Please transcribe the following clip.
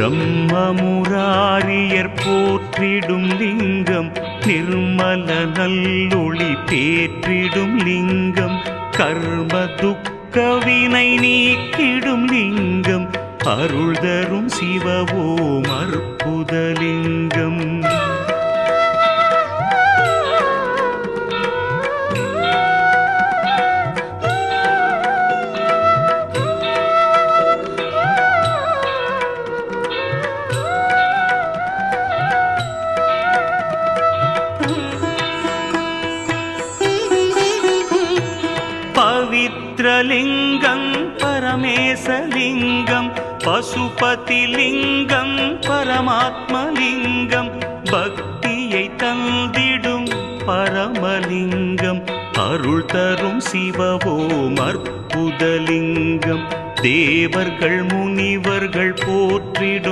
பிரம்மமுராரியர் போற்றிடும் லிங்கம் நிர்மல நல்லொளி பேற்றிடும் லிங்கம் கர்ம துக்கவினை நீக்கிடும் லிங்கம் அருள் தரும் சிவவோம் அற்புதலிங்கம் பவித்ரலிங்கம் பரமேசலிங்கம் பசுபதிலிங்கம் பரமாத்மலிங்கம் பக்தியை தந்திடும் பரமலிங்கம் அருள் தரும் சிவவோம் அற்புதலிங்கம் தேவர்கள் முனிவர்கள் போற்றிடும்